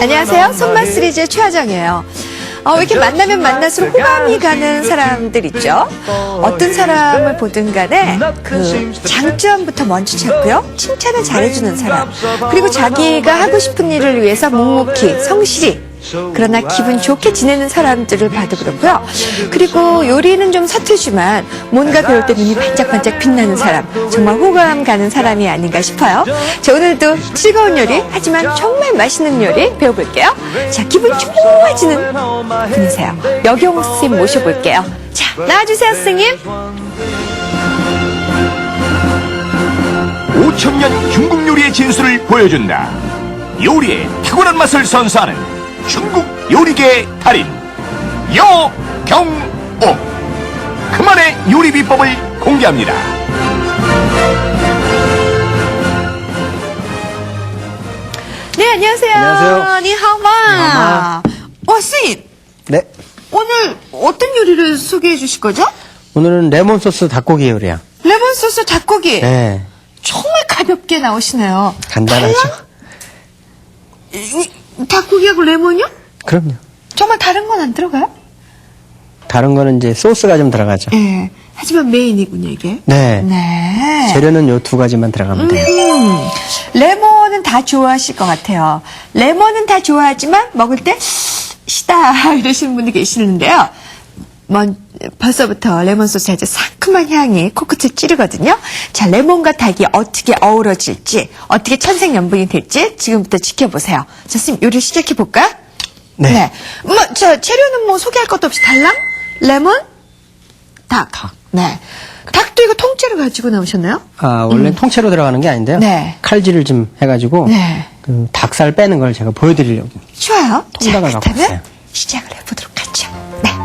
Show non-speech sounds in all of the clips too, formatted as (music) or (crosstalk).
안녕하세요. 손맛 시리즈 최하정이에요. 어, 왜 이렇게 만나면 만날수록 호감이 가는 사람들 있죠? 어떤 사람을 보든 간에 그 장점부터 먼저 찾고요. 칭찬을 잘해주는 사람. 그리고 자기가 하고 싶은 일을 위해서 묵묵히, 성실히 그러나 기분 좋게 지내는 사람들을 봐도 그렇고요. 그리고 요리는 좀 서툴지만 뭔가 배울 때 눈이 반짝반짝 빛나는 사람. 정말 호감 가는 사람이 아닌가 싶어요. 자, 오늘도 즐거운 요리, 하지만 정말 맛있는 요리 배워볼게요. 자, 기분 좋아지는 분이세요. 여경 선생님 모셔볼게요. 자, 나와주세요, 선생님. 5천년 중국 요리의 진수를 보여준다. 요리의 탁월한 맛을 선사하는 중국 요리계의 달인 여경옥. 그만의 요리 비법을 공개합니다. 네, 안녕하세요. 안녕하세요. 니하마. 와, 선생님. 네. 오늘 어떤 요리를 소개해 주실 거죠? 오늘은 레몬 소스 닭고기 요리야. 레몬 소스 닭고기. 네. 정말 가볍게 나오시네요. 간단하죠. 달라? 이- 닭고기하고 레몬이요? 그럼요. 정말 다른 건 안 들어가요? 다른 거는 이제 소스가 좀 들어가죠. 예. 하지만 메인이군요, 이게. 네. 네. 재료는 요 두 가지만 들어가면 돼요. 음, 레몬은 다 좋아하실 것 같아요. 레몬은 다 좋아하지만 먹을 때 시다 (laughs) 이러시는 분이 계시는데요. 먼, 벌써부터 레몬 소스 아주 상큼한 향이 코끝을 찌르거든요. 자, 레몬과 닭이 어떻게 어우러질지, 어떻게 천생연분이 될지 지금부터 지켜보세요. 자, 선생님 요리 시작해 볼까요? 네. 뭐, 저 재료는 뭐 소개할 것도 없이 달랑, 레몬, 닭. 네. 닭도 이거 통째로 가지고 나오셨나요? 아, 원래 통째로 들어가는 게 아닌데요. 음. 네. 칼질을 좀 해가지고 네. 그 닭살 빼는 걸 제가 보여드리려고. 좋아요. 자, 통닭을 갖고 그렇다면 왔어요. 시작을 해보도록 하죠. 네.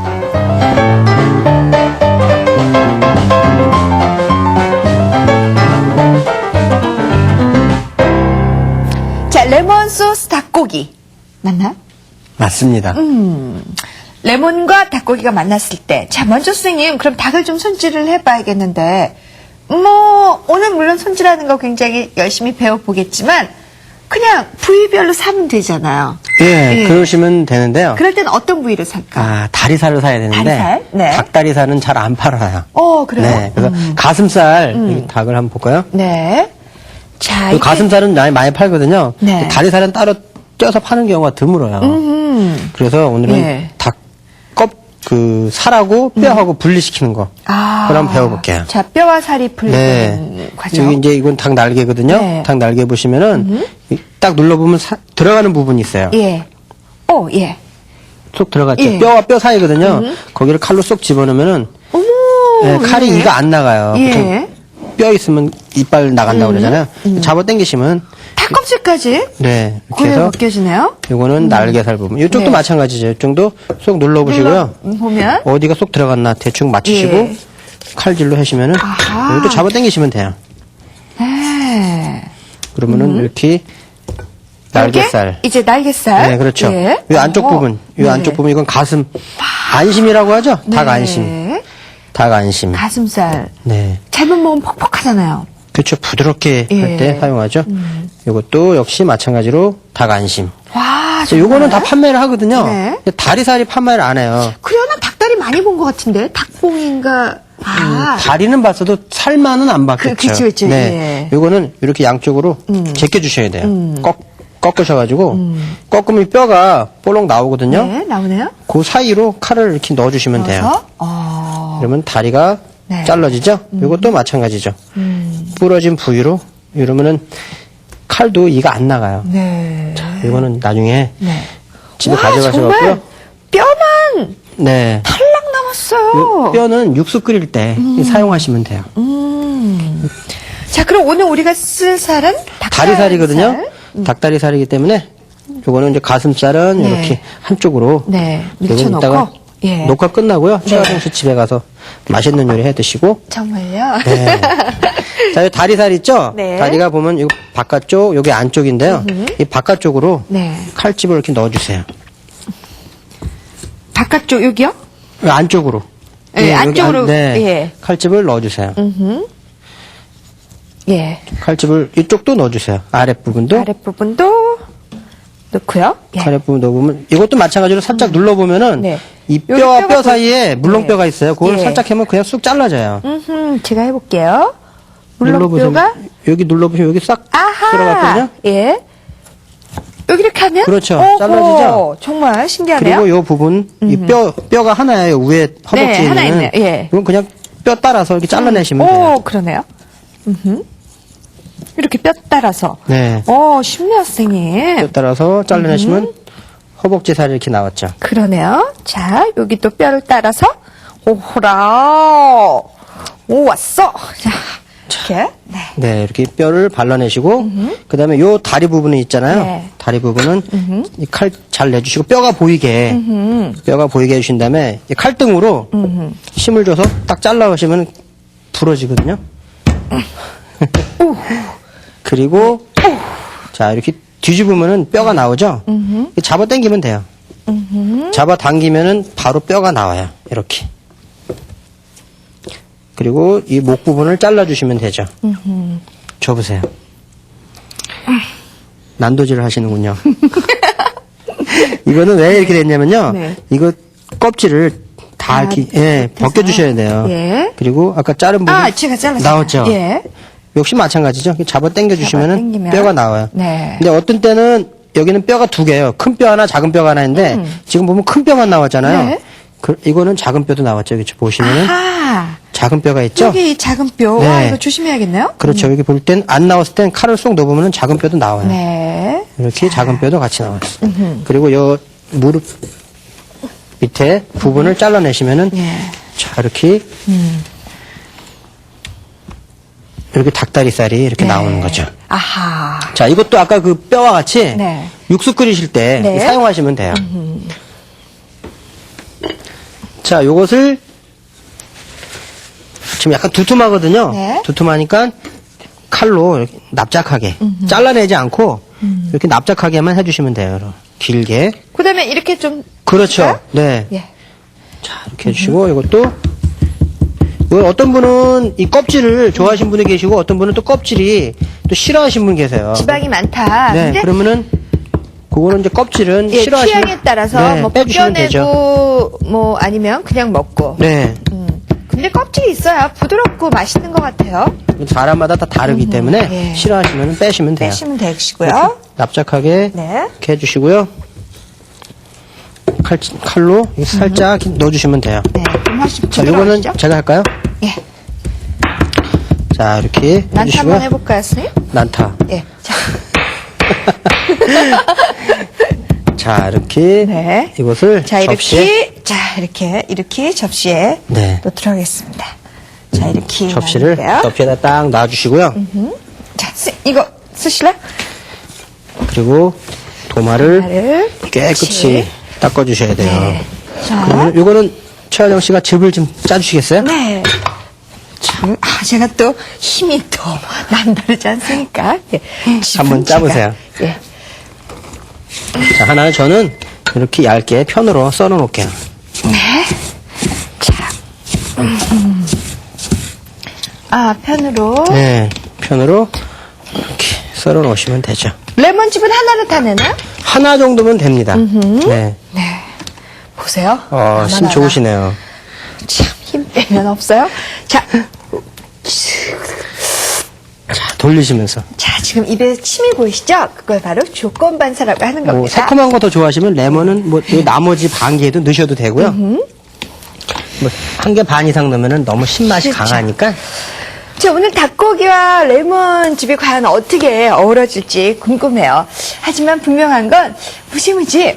닭고기. 맞나요? 맞습니다. 음. 레몬과 닭고기가 만났을 때. 자, 먼저 선생님, 그럼 닭을 좀 손질을 해봐야겠는데, 뭐, 오늘 물론 손질하는 거 굉장히 열심히 배워보겠지만, 그냥 부위별로 사면 되잖아요. 예, 예. 그러시면 되는데요. 그럴 때는 어떤 부위를 살까? 아, 다리살을 사야 되는데. 다리살? 네. 닭다리살은 잘 안 팔아요. 어, 그래요? 네. 그래서 가슴살, 여기 닭을 한번 볼까요? 네. 자, 그 이게- 가슴살은 많이, 많이 팔거든요. 네. 다리살은 따로 쪄서 파는 경우가 드물어요. 음. 그래서 오늘은 예. 닭 껍, 그, 살하고 뼈하고 분리시키는 거. 아. 한번 배워볼게요. 자, 뼈와 살이 분리되는 네. 과정. 여기 이제 이건 닭 날개거든요. 네. 닭 날개 보시면은 이딱 눌러보면 사- 들어가는 부분이 있어요. 예. 오, 예. 쏙 들어갔죠. 예. 뼈와 뼈 사이거든요. 거기를 칼로 쏙 집어넣으면은. 네, 칼이 예. 이가 안 나가요. 예. 뼈 있으면 이빨 나간다고 그러잖아요. 잡아 당기시면 닭껍질까지 네. 이렇게 고여 해서 벗겨지네요. 요거는 날개살 부분. 이쪽도 네. 마찬가지죠. 이쪽도 쏙 눌러보시고요. 눌러 보면. 어디가 쏙 들어갔나 대충 맞추시고 예. 칼질로 하시면은 아하. 여기도 잡아 당기시면 돼요. 네. 그러면은 이렇게 날개살. 이제 날개살. 네, 그렇죠. 예. 이 안쪽 어. 부분, 이 네. 안쪽 부분 이건 가슴 안심이라고 하죠. 닭 네. 안심, 닭 안심. 가슴살. 네, 잘못 먹으면 퍽퍽하잖아요. 그렇죠. 부드럽게 예. 음. 할때 사용하죠. 이것도 역시 마찬가지로 닭 안심. 와, 그래서 요거는 다 정말? 판매를 하거든요. 네. 근데 다리살이 판매를 안 해요. 난 닭다리 많이 본 것 같은데. 닭봉인가. 아. 다리는 봤어도 살만은 안 봤겠죠. 그- 그쵸, 그쵸. 네. 예. 요거는 이렇게 양쪽으로 제껴주셔야 돼요. 음. 꺾, 꺾으셔가지고, 꺾으면 뼈가 볼록 나오거든요. 네, 나오네요. 그 사이로 칼을 이렇게 넣어주시면 돼요. 넣어서. 어. 그러면 다리가 네. 잘라지죠? 이것도 마찬가지죠. 부러진 부위로, 이러면은 칼도 이가 안 나가요. 네. 이거는 나중에 네. 집에 와, 가져가셔갖고요. 뼈만 네. 탈락 남았어요. 요 뼈는 육수 끓일 때 음. 사용하시면 돼요. 자, 그럼 오늘 우리가 쓸 살은. 다리살이거든요. 닭다리살이기 때문에 요거는 이제 가슴살은 네. 이렇게 한쪽으로 네, 요건 밀쳐놓고. 이따가 예. 녹화 끝나고요. 최하정 씨 집에 가서 맛있는 요리 해 드시고 정말요? 네. (laughs) 자, 이 다리살 있죠? 네. 다리가 보면 이거 바깥쪽, 여기 안쪽인데요. 이 바깥쪽으로 네. 칼집을 이렇게 넣어주세요. 바깥쪽 여기요? 이 안쪽으로. 예, 여기 안쪽으로, 안- 네. 예. 칼집을 넣어주세요. 예. 칼집을 이쪽도 넣어주세요. 아랫 부분도. 아랫 부분도 넣고요. 예. 카레부분 넣어보면 이것도 마찬가지로 살짝 눌러보면은 네. 이 여기 뼈와 뼈 또- 사이에 물렁뼈가 있어요. 그걸 예. 살짝 하면 그냥 쑥 잘라져요. 음흠, 제가 해볼게요. 눌러보세요. 물렁뼈가 여기 눌러보시면 여기 싹 아하. 들어갔거든요. 예. 여기 이렇게 하면 그렇죠. 오호, 잘라지죠? 정말 신기하네요. 그리고 요 부분 이 뼈 뼈가 하나예요. 위에 허벅지에 네, 하나 있는. 있네요. 예. 이건 그냥 뼈 따라서 이렇게 잘라내시면 돼요. 오, 그러네요. 음흠. 이렇게 뼈 따라서. 네. 오, 쉽네요, 선생님. 뼈 따라서 잘라내시면 허벅지 살이 이렇게 나왔죠. 그러네요. 자, 여기 또 뼈를 따라서 오호라. 오, 왔어. 자, 이렇게. 네. 네, 이렇게 뼈를 발라내시고, 그 다음에 요 다리 부분이 있잖아요. 네. 다리 부분은 이 칼 잘 내주시고, 뼈가 보이게, 뼈가 보이게 해주신 다음에, 이 칼등으로 힘을 줘서 딱 잘라오시면 부러지거든요. (laughs) 그리고, 자, 이렇게 뒤집으면은 뼈가 나오죠? 잡아 당기면 돼요. 잡아 당기면은 바로 뼈가 나와요. 이렇게. 그리고 이 목 부분을 잘라주시면 되죠. 줘보세요. 난도질을 하시는군요. (laughs) 이거는 왜 이렇게 됐냐면요. 네. 이거 껍질을 다 아, 이렇게 예, 밑에서. 벗겨주셔야 돼요. 예. 그리고 아까 자른 부분 아, 제가 잘랐어요. 나왔죠. 예. 역시 마찬가지죠. 잡아 당겨주시면은 당기면. 뼈가 나와요. 네. 근데 어떤 때는 여기는 뼈가 두 개예요. 큰 뼈 하나, 작은 뼈가 하나 있는데 지금 보면 큰 뼈만 나왔잖아요. 음. 네. 그, 이거는 작은 뼈도 나왔죠. 여기 보시면은 아하. 작은 뼈가 있죠. 여기 작은 뼈. 네. 아, 이거 조심해야겠네요. 그렇죠. 여기 볼 땐 안 나왔을 땐 칼을 쏙 넣어보면 작은 뼈도 나와요. 네. 이렇게 작은 뼈도 같이 나왔어요. 그리고 요 무릎 밑에 부분을 잘라내시면은 예. 자 이렇게 이렇게 닭다리살이 이렇게 네. 나오는 거죠. 아하. 자 이것도 아까 그 뼈와 같이 네. 육수 끓이실 때 네. 사용하시면 돼요. 자 요것을 지금 약간 두툼하거든요. 네. 두툼하니까 칼로 이렇게 납작하게 잘라내지 않고 이렇게 납작하게만 해주시면 돼요. 이렇게 길게. 그 다음에 이렇게 좀. 그렇죠. 네. 예. 자 이렇게 해주시고 이것도 어떤 분은 이 껍질을 좋아하시는 분이 계시고 어떤 분은 또 껍질이 또 싫어하시는 분 계세요. 지방이 많다. 네, 근데 그러면은 그거는 이제 껍질은 예, 싫어하시는 취향에 따라서 네, 뭐 빼주시면 되죠. 벗겨내고 뭐 아니면 그냥 먹고. 네, 음. 근데 껍질이 있어야 부드럽고 맛있는 것 같아요. 사람마다 다 다르기 때문에 예. 싫어하시면 빼시면 돼요. 빼시면 되시고요. 납작하게 네. 이렇게 해주시고요. 칼, 칼로 이렇게 살짝 넣어주시면 돼요. 네. 좀 자, 요거는 부드러우시죠? 제가 할까요? 예. 자, 이렇게 난타 해주시고요. 한번 해볼까요, 선생님? 난타. 예. 자, (laughs) 자, 이렇게 네. 이것을 자 이렇게 접시에 자 이렇게 이렇게 접시에 네. 넣도록 하겠습니다. 자 이렇게 접시를 놔둘게요. 접시에다 딱 놔주시고요. 자 쓰, 이거 쓰실래? 그리고 도마를 도마를 깨끗이 닦아주셔야 돼요. 네. 자, 그러면 요거는 최하정 씨가 즙을 좀 짜주시겠어요? 네. 참, 아, 제가 또 힘이 또 남다르지 않습니까? 예. 한번 짜보세요. 예. 자, 하나는 저는 이렇게 얇게 편으로 썰어 놓을게요. 네. 자, 음. 아 편으로 네, 편으로 이렇게 썰어 놓으시면 되죠. 레몬즙은 하나로 다 내나요? 하나 정도면 됩니다. 네. 네. 보세요. 어, 심 하나하나. 좋으시네요. 참, 힘 빼면 없어요. 자, 자, 돌리시면서. 자, 지금 입에 침이 보이시죠? 그걸 바로 조건 반사라고 하는 뭐, 겁니다. 새콤한 거 더 좋아하시면 레몬은 뭐, 이 나머지 반 개도 넣으셔도 되고요. 뭐, 한개 반 이상 넣으면 너무 신맛이 그렇죠. 강하니까. 자, 오늘 닭고기와 레몬즙이 과연 어떻게 어우러질지 궁금해요. 하지만 분명한 건 무지무지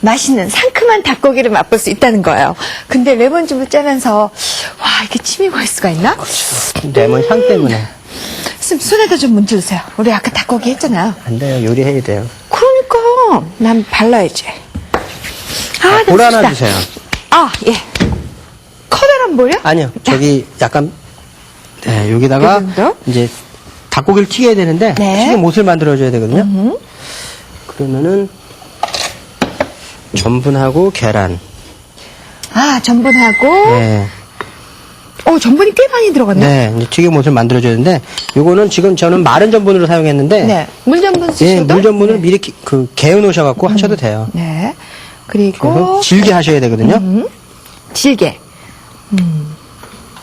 맛있는 상큼한 닭고기를 맛볼 수 있다는 거예요. 근데 레몬즙을 짜면서 와 이게 침이 고일 수가 있나? 레몬 향 때문에. 선생님 손에다 좀 문질러주세요. 우리 아까 닭고기 했잖아요. 안 돼요. 요리해야 돼요. 그러니까 난 발라야지. 아, 볼나 하나 습니다. 주세요. 아, 예. 커다란 볼이요? 아니요. 저기 약간 네, 여기다가 이 정도? 이제 닭고기를 튀겨야 되는데 네. 튀김 못을 만들어줘야 되거든요. 그러면은 전분하고 계란, 아, 전분하고 네. 어, 전분이 꽤 많이 들어갔네. 네, 이제 튀김옷을 만들어주는데, 요거는 지금 저는 마른 전분으로 사용했는데, 네. 물전분 쓰셔도. 예, 물 전분을 미리 기- 그 개어 놓으셔갖고 하셔도 돼요. 네. 그리고 질게 하셔야 되거든요. 음, 질게. 음.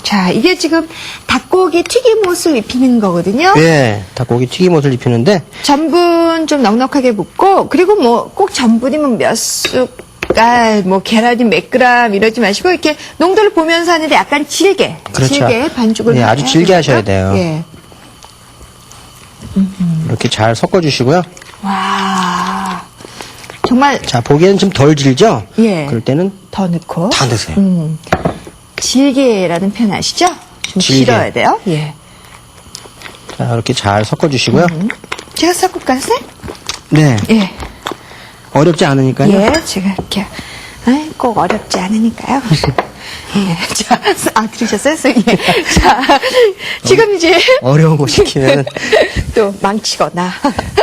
자, 이게 지금 닭고기 튀김옷을 입히는 거거든요. 예, 닭고기 튀김옷을 입히는데, 전분 좀 넉넉하게 붓고 그리고 뭐 꼭 전분이면 몇 숟 갈뭐 계란이 몇 그램 이러지 마시고 이렇게 농도를 보면서 하는데 약간 질게 그렇죠. 질게 반죽을 네, 아주 질게 하셔야. 돼요. 예. 이렇게 잘 섞어주시고요. 와 정말 자, 보기에는 좀 덜 질죠? 예. 그럴 때는 더 넣고 다 넣으세요. 음, 질게라는 표현 아시죠? 좀 질게. 실어야 돼요. 예. 자, 이렇게 잘 섞어주시고요. 음. 제가 섞을까요, 쌤? 네, 예. 어렵지 않으니까요. 예, 제가 이렇게 아이, 꼭 어렵지 않으니까요. (laughs) 예, 자, 아 들으셨어요, 선생님? 자, 지금 이제 어려운 거 시키면 (laughs) 또 망치거나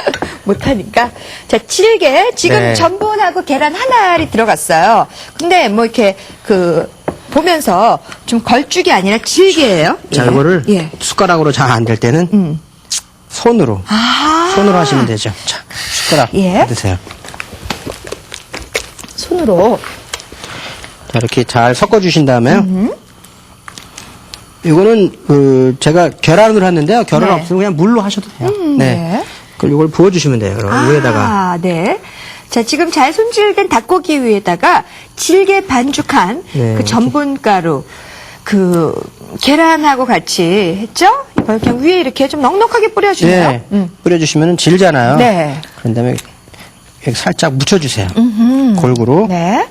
(laughs) 못하니까 자 질게 지금 네. 전분하고 계란 한 알이 들어갔어요. 근데 뭐 이렇게 그 보면서 좀 걸쭉이 아니라 질게예요. 자, 예. 이거를 예. 숟가락으로 잘 안 될 때는 음. 손으로 아 손으로 하시면 되죠. 자, 숟가락 예. 드세요. 손으로 자, 이렇게 잘 섞어주신 다음에 음. 이거는 그 제가 계란으로 했는데요. 계란 네. 없으면 그냥 물로 하셔도 돼요. 음, 네. 그럼 이걸 부어주시면 돼요. 그럼 아, 위에다가 네. 자, 지금 잘 손질된 닭고기 위에다가 질게 반죽한 네, 그 전분가루, 그 계란하고 같이 했죠? 이걸 그냥 위에 이렇게 좀 넉넉하게 뿌려주세요. 네, 음. 뿌려주시면 질잖아요. 네. 그런 다음에 이렇게 살짝 묻혀주세요. 음흠. 골고루. 네.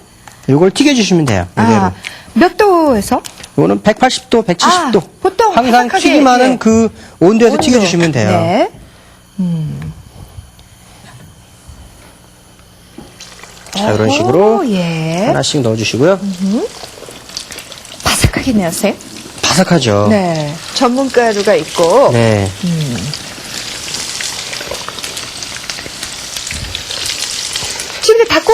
이걸 튀겨주시면 돼요. 이대로. 아, 몇 도에서? 이거는 180도, 170도. 아, 보통 항상 바삭하게, 튀김하는 예. 그 온도에서 온도. 튀겨주시면 돼요. 네. 음. 자, 이런 식으로 예. 하나씩 넣어주시고요. 바삭하겠네요, 쌤. 바삭하죠. 네. 전분가루가 있고. 네. 지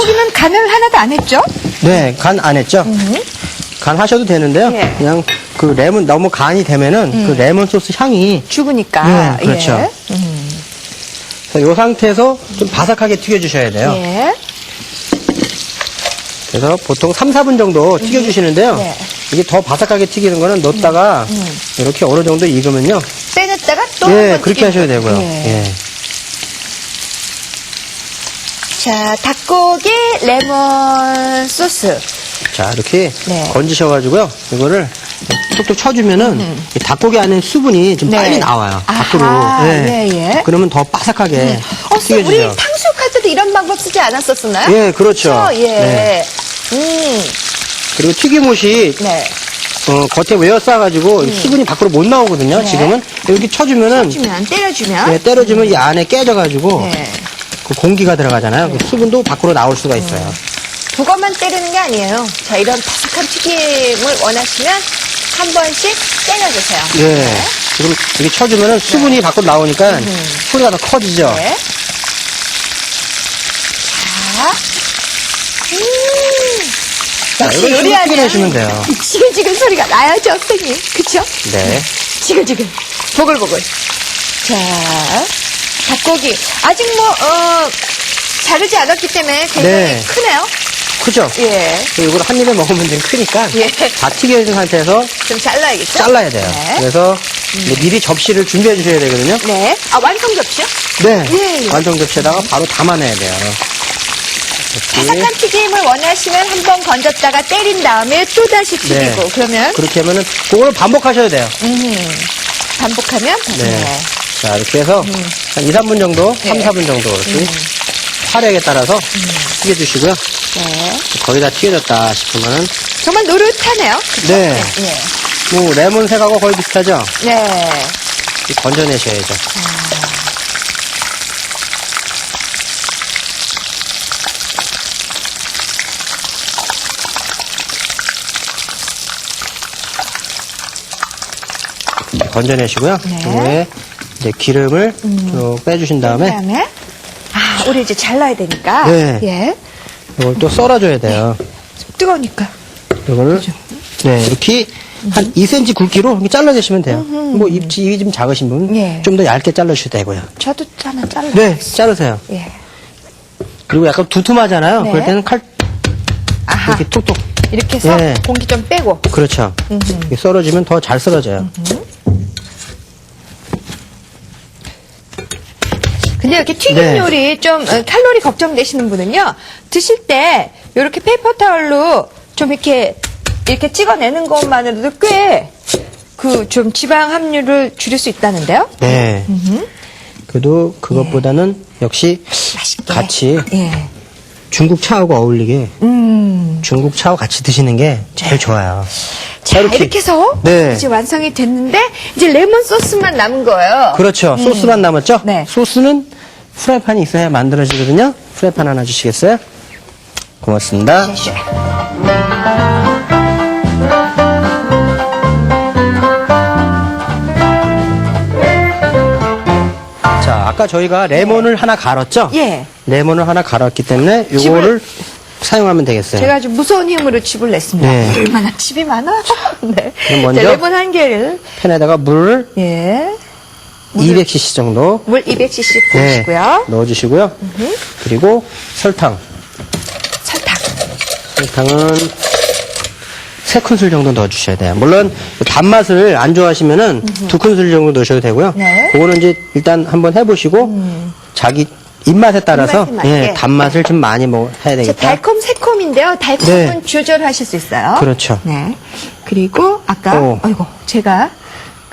닭고기는 간을 하나도 안 했죠? 네, 간 안 했죠? 간 하셔도 되는데요. 예. 그냥 그 레몬, 너무 간이 되면은 그 레몬 소스 향이 죽으니까. 예, 그렇죠. 예. 음. 이 상태에서 좀 바삭하게 튀겨주셔야 돼요. 예. 그래서 보통 3, 4분 정도 튀겨주시는데요. 네. 이게 더 바삭하게 튀기는 거는 넣었다가 이렇게 어느 정도 익으면요. 빼냈다가 또. 예, 한번 그렇게 하셔야. 되고요. 예. 예. 자, 닭고기 레몬 소스. 자, 이렇게 네. 건지셔가지고요. 이거를 톡톡 쳐주면은 이 닭고기 안에 수분이 좀 네. 빨리 나와요. 아하, 밖으로. 예, 예. 그러면 더 바삭하게 어, 쌤, 우리 튀겨지죠. 탕수육 할 때도 이런 방법 쓰지 않았었나요? 예, 그렇죠. 예. 네. 음, 그리고 튀김옷이 네. 어, 겉에 외어싸가지고 수분이 밖으로 못 나오거든요. 네. 지금은 이렇게 쳐주면은 주면, 때려주면. 예, 때려주면 이 안에 깨져가지고 네. 그 공기가 들어가잖아요. 그 수분도 밖으로 나올 수가 있어요. 그것만 때리는 게 아니에요. 자, 이런 바삭한 튀김을 원하시면 한 번씩 때려주세요. 예. 지금 이렇게 쳐주면은 수분이 밖으로 나오니까 소리가 더 커지죠. 네. 자. 음. 자, 역시 식으로 요리하면 튀겨내시면 돼요. 이 지글지글 소리가 나야죠, 선생님. 그쵸? 네. 지글지글. 보글보글. 자, 닭고기. 아직 뭐, 어, 자르지 않았기 때문에 굉장히 네. 크네요. 크죠? 예. 이걸 한 입에 먹으면 좀 크니까 예. 다 튀겨진 상태에서 좀 잘라야겠죠? 잘라야 돼요. 네. 그래서 이제 미리 접시를 준비해 주셔야 되거든요. 네. 아, 완성 접시요? 네. 예, 예. 완성 접시에다가 바로 담아내야 돼요. 이렇게. 바삭한 튀김을 원하시면 한 번 건졌다가 때린 다음에 또 다시 튀기고 네. 그러면 그렇게 하면은 그걸 반복하셔야 돼요. 음, 반복하면 네. 네. 자, 이렇게 해서 한 2, 3분 정도, 3, 네. 4분 정도 이렇게 화력에 따라서 튀겨주시고요. 네. 거의 다 튀겨졌다 싶으면은 정말 노릇하네요. 그쵸? 네. 네. 뭐 레몬 색하고 거의 비슷하죠? 네. 건져내셔야죠. 건져내시고요. 네. 이후에 이제 기름을 쭉 빼주신 다음에 그다음에 아, 우리 이제 잘라야 되니까. 네. 예. 이걸 또 썰어줘야 돼요. 좀 뜨거우니까. 이거를 네 이렇게 한 2cm 굵기로 이렇게 잘라주시면 돼요. 뭐 입지 입이 좀 작으신 분은 예. 좀더 얇게 잘라주셔도 되고요. 저도 하나 잘라. 네, 자르세요. 예. 그리고 약간 두툼하잖아요. 네. 그럴 때는 칼 아하. 이렇게 톡톡. 이렇게 해서 예. 공기 좀 빼고. 그렇죠. 이렇게 썰어주면 더 잘 썰어져요. 근데 이렇게 튀김 네. 요리 좀 어, 칼로리 걱정되시는 분은요 드실 때 이렇게 페이퍼 타월로 좀 이렇게 이렇게 찍어내는 것만으로도 꽤 그 좀 지방 함유를 줄일 수 있다는데요. 네. 그래도 그것보다는 역시 맛있게. 같이 예. 중국 차하고 어울리게 음. 중국 차하고 같이 드시는 게 제일 좋아요. 자 이렇게, 해서 네. 이제 완성이 됐는데 이제 레몬 소스만 남은 거예요. 그렇죠. 소스만 남았죠? 네. 소스는 프라이팬이 있어야 만들어지거든요. 프라이팬 하나 주시겠어요? 고맙습니다. 자, 아까 저희가 레몬을 하나 갈았죠? 예. 레몬을 하나 갈았기 때문에 요거를 사용하면 되겠어요. 제가 아주 무서운 힘으로 칩을 냈습니다. 네. 얼마나 칩이 많아? (laughs) 네. 그럼 먼저 자, 레몬 한 개를 팬에다가 물을 예. 200cc 정도 물 200cc 네, 부으시고요. 넣어주시고요. 그리고 설탕. 설탕. 설탕은 세 큰술 정도 넣어주셔야 돼요. 물론 단맛을 안 좋아하시면은 두 큰술 정도 넣으셔도 되고요. 네. 그거는 이제 일단 한번 해보시고 자기 입맛에 따라서 입맛에 맞게. 예, 단맛을 좀 많이 먹 해야 제 되겠다. 달콤 새콤인데요. 달콤은 네. 조절하실 수 있어요. 그렇죠. 네. 그리고 아까 어. 아이고 제가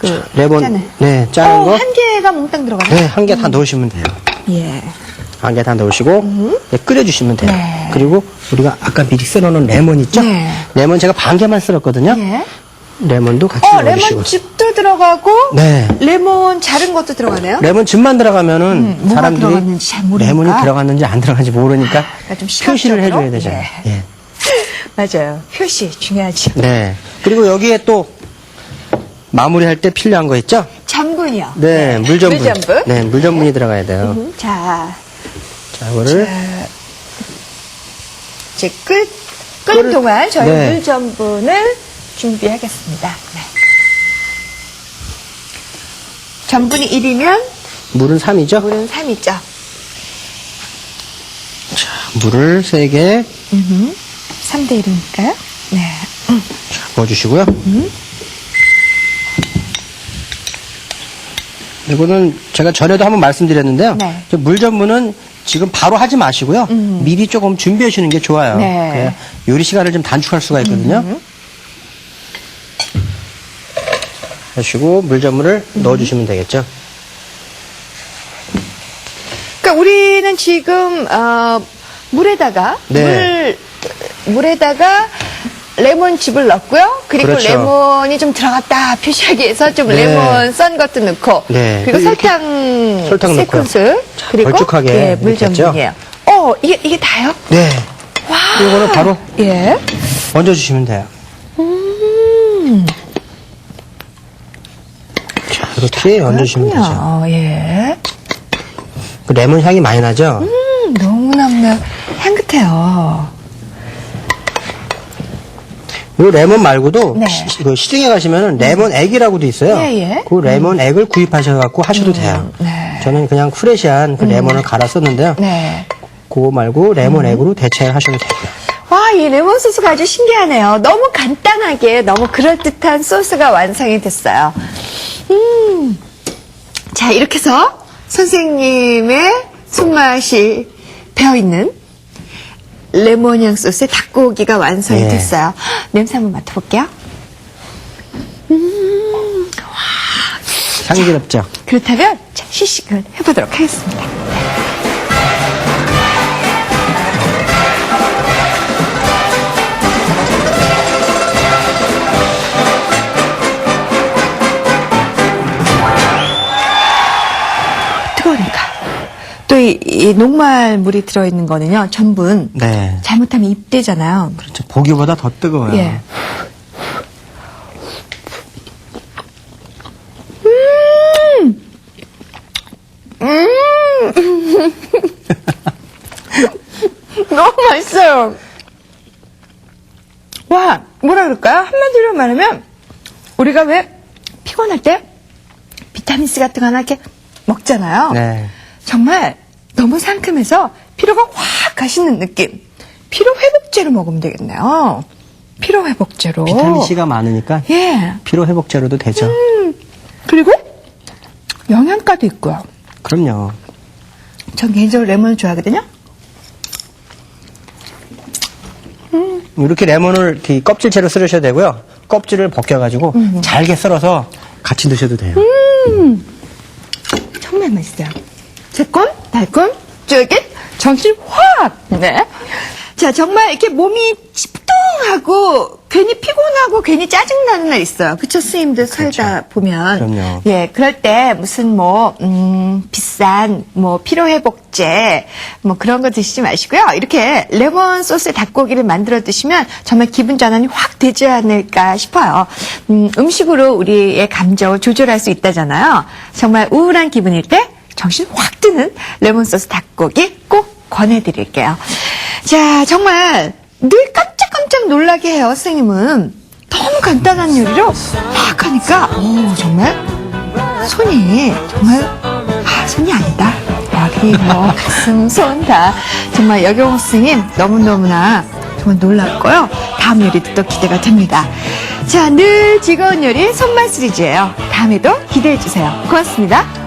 그 레몬 짜는 네 짜는 어, 거. 한 개가 몽땅 들어가네. 네, 한 개 다 넣으시면 돼요. 예. 한 개 다 넣으시고 네, 끓여주시면 돼요. 네. 그리고 우리가 아까 미리 썰어놓은 레몬 있죠? 네. 레몬 제가 반 개만 썰었거든요. 예. 레몬도 같이 어, 넣어주시고. 레몬즙도 들어가고 네. 레몬 자른 것도 들어가네요. 레몬즙만 들어가면은 음, 뭐가 사람들이 들어갔는지 잘 모르니까. 레몬이 들어갔는지 안 들어갔는지 모르니까 그러니까 좀 표시를 시각적으로? 해줘야 되잖아요. 네. 예. (laughs) 맞아요. 표시 중요하죠. 네. 그리고 여기에 또 마무리할 때 필요한 거 있죠? 전분이요. 네, 물전분. 물전분. 네, 물전분이 들어가야 돼요. 음, 자, 자, 이거를 이제 끓, 끓는 끓을- 동안 저희 네. 물전분을 준비하겠습니다. 네. 전분이 1이면 물은 3이죠? 물은 3이죠. 물을 3개 3대 1이니까요. 네. 부어주시고요. 이거는 제가 전에도 한번 말씀드렸는데요. 네. 저 물전분은 지금 바로 하지 마시고요. 미리 조금 준비해 주는 게 좋아요. 네. 요리 시간을 좀 단축할 수가 있거든요. 하시고 물 전분을 넣어주시면 되겠죠. 그러니까 우리는 지금 어, 물에다가 네. 물 물에다가 레몬즙을 넣고요. 그리고 그렇죠. 레몬이 좀 들어갔다 표시하기 위해서 좀 네. 레몬 썬 것도 넣고 네. 그리고 설탕 설탕 세 넣고요. 큰술 자, 그리고 걸쭉하게 예, 이렇게 물전분이에요. 어 이게 이게 다요? 네. 이거는 바로 예. 얹어주시면 돼요. 자, 이렇게 얹어주시면 되죠. 그렇군요. 예. 그 레몬 향이 많이 나죠? 음, 너무너무 향긋해요. 이 레몬 말고도 네. 시, 그 시중에 가시면 레몬 액이라고도 있어요. 예, 예. 그 레몬 액을 구입하셔 갖고 하셔도 돼요. 네. 저는 그냥 프레시한 그 레몬을 갈아 썼는데요. 네. 그거 말고 레몬 액으로 대체하셔도 돼요. 와, 이 레몬 소스가 아주 신기하네요. 너무 간단하게, 너무 그럴듯한 소스가 완성이 됐어요. 음. 자, 이렇게 해서 선생님의 손맛이 배어있는 레몬 향 소스의 닭고기가 완성이 네. 됐어요. 냄새 한번 맡아볼게요. 향기롭죠? 그렇다면, 자, 시식을 해보도록 하겠습니다. 또 이 녹말 물이 들어있는 거는요, 전분. 네. 잘못하면 입대잖아요. 그렇죠. 보기보다 더 뜨거워요. 예. 음! (laughs) 너무 맛있어요. 와, 뭐라 그럴까요? 한마디로 말하면 우리가 왜 피곤할 때 비타민C 같은 거 하나 이렇게 먹잖아요. 네. 정말 너무 상큼해서 피로가 확 가시는 느낌. 피로 회복제로 먹으면 되겠네요. 피로 회복제로. 비타민 C가 많으니까 예. 피로 회복제로도 되죠. 그리고 영양가도 있고요. 그럼요. 전 개인적으로 레몬을 좋아하거든요. 이렇게 레몬을 이렇게 껍질 채로 썰으셔도 되고요. 껍질을 벗겨가지고 잘게 썰어서 같이 드셔도 돼요. 정말 맛있어요. 새콤, 달콤, 쫄깃, 정신 확! 네. 자, 정말 이렇게 몸이 찌뿌둥하고, 괜히 피곤하고, 괜히 짜증나는 날 있어요. 그쵸, 스님들 살다 보면. 그럼요. 예, 그럴 때 무슨 뭐, 음, 비싼, 뭐, 피로회복제, 뭐 그런 거 드시지 마시고요. 이렇게 레몬 소스 닭고기를 만들어 드시면 정말 기분 전환이 확 되지 않을까 싶어요. 음, 음식으로 우리의 감정을 조절할 수 있다잖아요. 정말 우울한 기분일 때 정신 확 드는 레몬 소스 닭고기 꼭 권해드릴게요. 자, 정말 늘 깜짝깜짝 놀라게 해요, 선생님은. 너무 간단한 요리로 막 하니까, 오, 정말 손이 정말 아 손이 아니다. 머리 뭐 가슴 손 다. 정말 여경호 스님 너무너무나 정말 놀랐고요. 다음 요리도 또 기대가 됩니다. 자 늘 즐거운 요리 손맛 시리즈예요. 다음에도 기대해 주세요. 고맙습니다